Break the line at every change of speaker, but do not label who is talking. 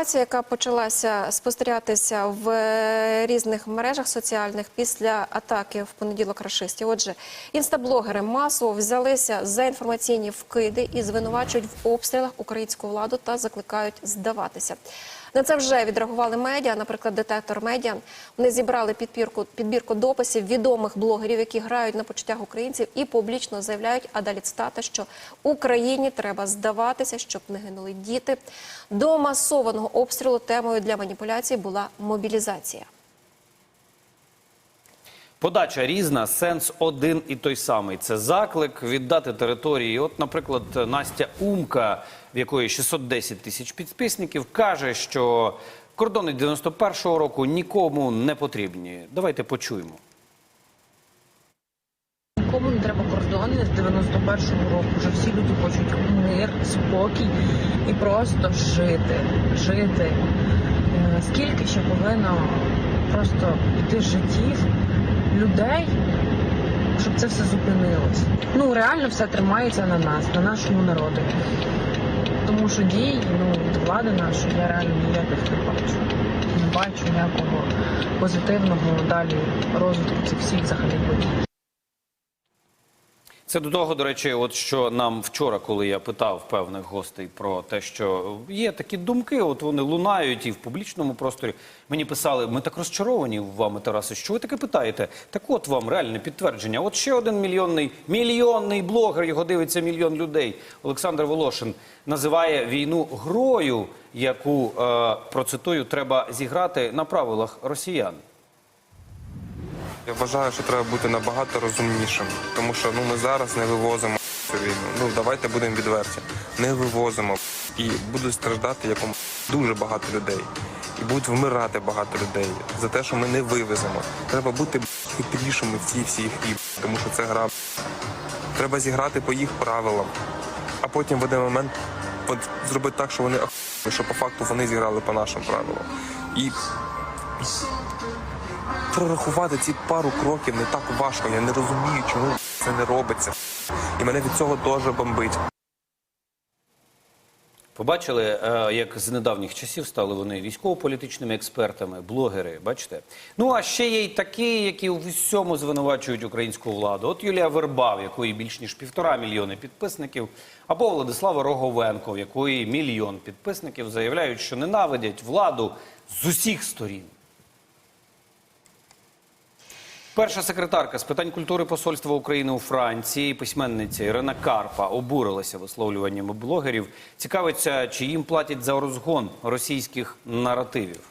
ситуація, яка почалася спостерігатися в е, різних мережах соціальних після атаки в понеділок рашистів. Отже, інстаблогери масово взялися за інформаційні вкиди і звинувачують в обстрілах українську владу та закликають здаватися. На це вже відреагували медіа, наприклад, детектор медіа. Вони зібрали підбірку, підбірку дописів відомих блогерів, які грають на почуттях українців, і публічно заявляють, а далі цитата, що Україні треба здаватися, щоб не гинули діти. До масованого обстрілу темою для маніпуляцій була мобілізація.
Подача різна, сенс один і той самий. Це заклик віддати території. От, наприклад, Настя Умка, в якої 610 тисяч підписників, каже, що кордони 91-го року нікому не потрібні. Давайте почуємо.
Нікому не треба кордони з 91-го року. Вже всі люди хочуть мир, спокій і просто жити. Жити. Е, Скільки ще повинно просто йти життів людей, щоб це все зупинилось. Ну реально все тримається на нас, на нашому народу. Тому що дій ну, від влади нашої я реально ніяких не бачу. Не бачу ніякого позитивного далі розвитку цих всіх взагалі подій.
Це до того, до речі, от що нам вчора, коли я питав певних гостей про те, що є такі думки, от вони лунають і в публічному просторі. Мені писали, ми так розчаровані вами, Тарасе, що ви таке питаєте? Так от вам реальне підтвердження. От ще один мільйонний, мільйонний блогер, його дивиться мільйон людей. Олександр Волошин називає війну грою, яку, е, процитую, треба зіграти на правилах росіян.
Я вважаю, що треба бути набагато розумнішим, тому що ну ми зараз не вивозимо цю війну. Ну давайте будемо відверті. Не вивозимо і будуть страждати якому дуже багато людей. І будуть вмирати багато людей за те, що ми не вивеземо. Треба бути хитрішими в цій всій грі, тому що це гра. Треба зіграти по їх правилам, а потім в один момент зробити так, що вони що по факту вони зіграли по нашим правилам. І прорахувати ці пару кроків не так важко. Я не розумію, чому це не робиться. І мене від цього теж бомбить.
Побачили, е, як з недавніх часів стали вони військово-політичними експертами, блогери. Бачите? Ну а ще є й такі, які у всьому звинувачують українську владу. От Юлія Верба, в якої більш ніж півтора мільйони підписників, або Владислава Роговенко, в якої мільйон підписників заявляють, що ненавидять владу з усіх сторін. Перша секретарка з питань культури посольства України у Франції, письменниця Ірина Карпа, обурилася висловлюваннями блогерів. Цікавиться, чи їм платять за розгон російських наративів.